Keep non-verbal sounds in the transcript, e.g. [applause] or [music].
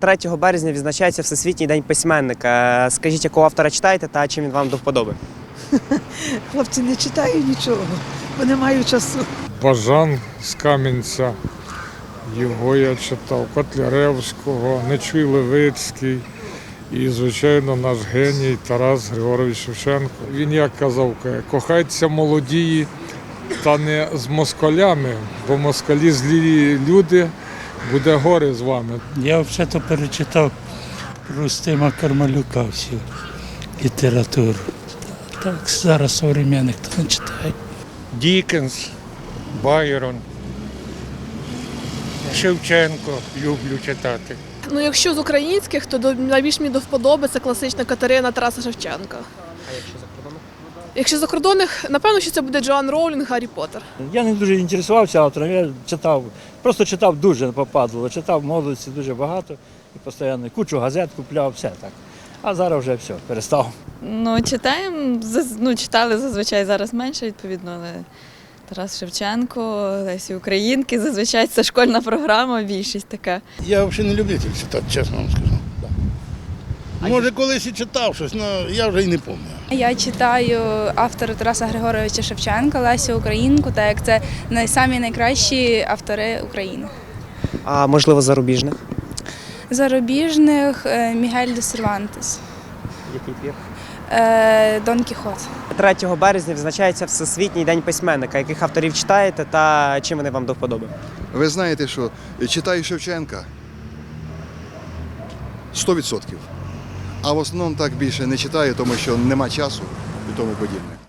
3 березня відзначається Всесвітній день письменника. Скажіть, якого автора читаєте та чим він вам до вподоби? [laughs] Хлопці не читаю нічого, бо не маю часу. Бажан з Кам'янця, його я читав, Котляревського, Нечуй Левицький і, звичайно, наш геній Тарас Григорович Шевченко. Він як казав, кохайтеся молодії та не з москалями, бо москалі злі люди, буде горе з вами. Я взагалі перечитав Рустима Кармалюка всю літературу. Так зараз современних хто не читає. Дікенс, Байрон, Шевченко люблю читати. Ну, якщо з українських, то найбільш мені до вподоби це класична Катерина Тараса Шевченка. А якщо за кордоном? Якщо за кордонних, напевно, що це буде Джоан Роулінг, Гаррі Поттер. Я не дуже інтересувався автором, я читав, просто читав дуже попадало, читав молодості дуже багато і постійно кучу газет купляв, все так. А зараз вже все, перестав. Ну, читаємо, ну, читали зазвичай зараз менше, відповідно, але Тарас Шевченко, Лесі Українки, зазвичай це школьна програма, більшість така. Я взагалі не любитель читати, чесно вам скажу. Може, колись і читав щось, але я вже й не пам'ятаю. Я читаю автора Тараса Григоровича Шевченка, Лесю Українку, так як це най- самі найкращі автори України. А можливо, зарубіжних? Зарубіжних е, Мігель де Сервантес, Який твір? е, Дон Кіхот. 3 березня відзначається Всесвітній день письменника. Яких авторів читаєте та чим вони вам до вподоби? Ви знаєте, що читаю Шевченка 100%. А в основному так більше не читаю, тому що нема часу і тому подібне.